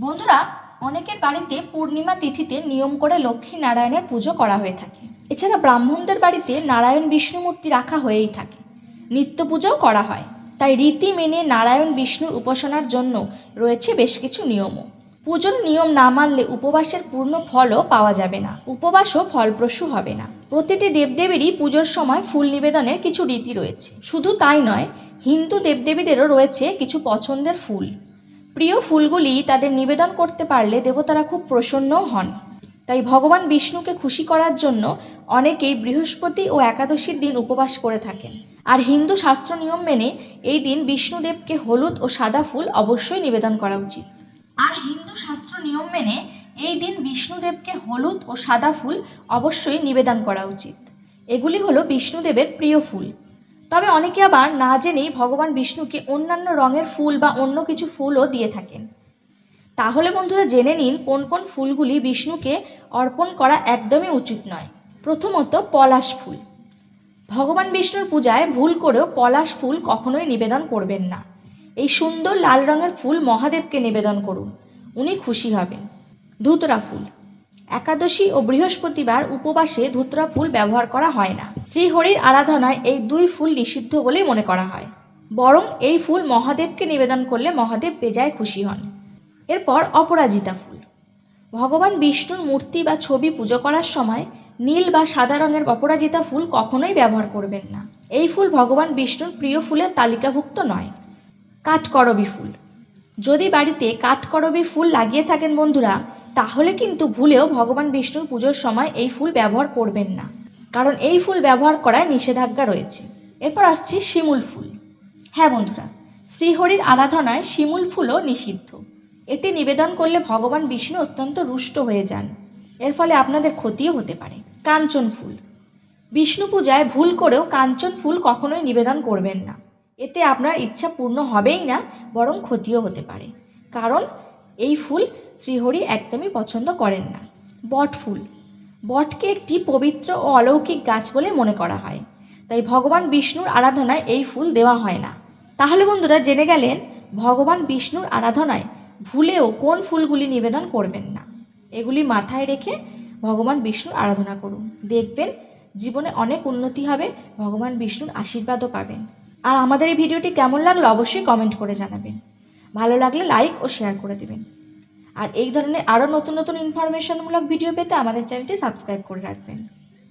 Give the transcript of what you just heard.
বন্ধুরা, অনেকের বাড়িতে পূর্ণিমা তিথিতে নিয়ম করে লক্ষ্মী নারায়ণের পুজো করা হয়ে থাকে। এছাড়া ব্রাহ্মণদের বাড়িতে নারায়ণ বিষ্ণু মূর্তি রাখা হয়েই থাকে। নিত্য পূজাও করা হয়। তাই রীতি মেনে নারায়ণ বিষ্ণুর উপাসনার জন্য রয়েছে বেশ কিছু নিয়মও। পুজোর নিয়ম না মানলে উপবাসের পূর্ণ ফলও পাওয়া যাবে না। উপবাসও ফলপ্রসূ হবে না। প্রতিটি দেবদেবীরই পুজোর সময় ফুল নিবেদনের কিছু রীতি রয়েছে। শুধু তাই নয়, হিন্দু দেবদেবীদেরও রয়েছে কিছু পছন্দের ফুল। প্রিয় ফুলগুলি তাদের নিবেদন করতে পারলে দেবতারা খুব প্রসন্নও হন। তাই ভগবান বিষ্ণুকে খুশি করার জন্য অনেকেই বৃহস্পতি ও একাদশীর দিন উপবাস করে থাকেন। আর হিন্দু শাস্ত্র নিয়ম মেনে এই দিন বিষ্ণুদেবকে হলুদ ও সাদা ফুল অবশ্যই নিবেদন করা উচিত। আর হিন্দু শাস্ত্র নিয়ম মেনে এই দিন বিষ্ণুদেবকে হলুদ ও সাদা ফুল অবশ্যই নিবেদন করা উচিত। এগুলি হলো বিষ্ণুদেবের প্রিয় ফুল। তবে অনেকে আবার না জেনেই ভগবান বিষ্ণুকে অন্যান্য রঙের ফুল বা অন্য কিছু ফুলও দিয়ে থাকেন। তাহলে বন্ধুরা জেনে নিন কোন কোন ফুলগুলি বিষ্ণুকে অর্পণ করা একদমই উচিত নয়। প্রথমত পলাশ ফুল। ভগবান বিষ্ণুর পূজায় ভুল করেও পলাশ ফুল কখনোই নিবেদন করবেন না। এই সুন্দর লাল রঙের ফুল মহাদেবকে নিবেদন করুন। উনি খুশি হবেন। ধুতরা ফুল। একাদশী ও বৃহস্পতিবার উপবাসে ধুতরা ফুল ব্যবহার করা হয় না। শ্রীহরির আরাধনায় এই দুই ফুল নিষিদ্ধ বলেই মনে করা হয়। বরং এই ফুল মহাদেবকে নিবেদন করলে মহাদেব বেজায় খুশি হন। এরপর অপরাজিতা ফুল। ভগবান বিষ্ণুর মূর্তি বা ছবি পুজো করার সময় নীল বা সাদা রঙের অপরাজিতা ফুল কখনোই ব্যবহার করবেন না। এই ফুল ভগবান বিষ্ণুর প্রিয় ফুলের তালিকাভুক্ত নয়। কাঠকরবী ফুল। যদি বাড়িতে কাঠকরবী ফুল লাগিয়ে থাকেন বন্ধুরা তাহলে কিন্তু ভুলেও ভগবান বিষ্ণুর পুজোর সময় এই ফুল ব্যবহার করবেন না। কারণ এই ফুল ব্যবহার করায় নিষেধাজ্ঞা রয়েছে। এরপর আসছি শিমুল ফুল। হ্যাঁ বন্ধুরা, শ্রীহরির আরাধনায় শিমুল ফুলও নিষিদ্ধ। এটি নিবেদন করলে ভগবান বিষ্ণু অত্যন্ত রুষ্ট হয়ে যান। এর ফলে আপনাদের ক্ষতিও হতে পারে। কাঞ্চন ফুল। বিষ্ণু পূজায় ভুল করেও কাঞ্চন ফুল কখনোই নিবেদন করবেন না। এতে আপনার ইচ্ছা পূর্ণ হবেই না, বরং ক্ষতিও হতে পারে। কারণ এই ফুল শ্রীহরি একদমই পছন্দ করেন না। বট ফুল। বটকে একটি পবিত্র ও অলৌকিক গাছ বলে মনে করা হয়। তাই ভগবান বিষ্ণুর আরাধনায় এই ফুল দেওয়া হয় না। তাহলে বন্ধুরা জেনে গেলেন ভগবান বিষ্ণুর আরাধনায় ভুলেও কোন ফুলগুলি নিবেদন করবেন না। এগুলি মাথায় রেখে ভগবান বিষ্ণুর আরাধনা করুন। দেখবেন জীবনে অনেক উন্নতি হবে, ভগবান বিষ্ণুর আশীর্বাদও পাবেন। আর আমাদের এই ভিডিওটি কেমন লাগল অবশ্যই কমেন্ট করে জানাবেন। ভালো লাগলে লাইক ও শেয়ার করে দেবেন। আর এই ধরনের আরও নতুন নতুন ইনফরমেশনমূলক ভিডিও পেতে আমাদের চ্যানেলটি সাবস্ক্রাইব করে রাখবেন।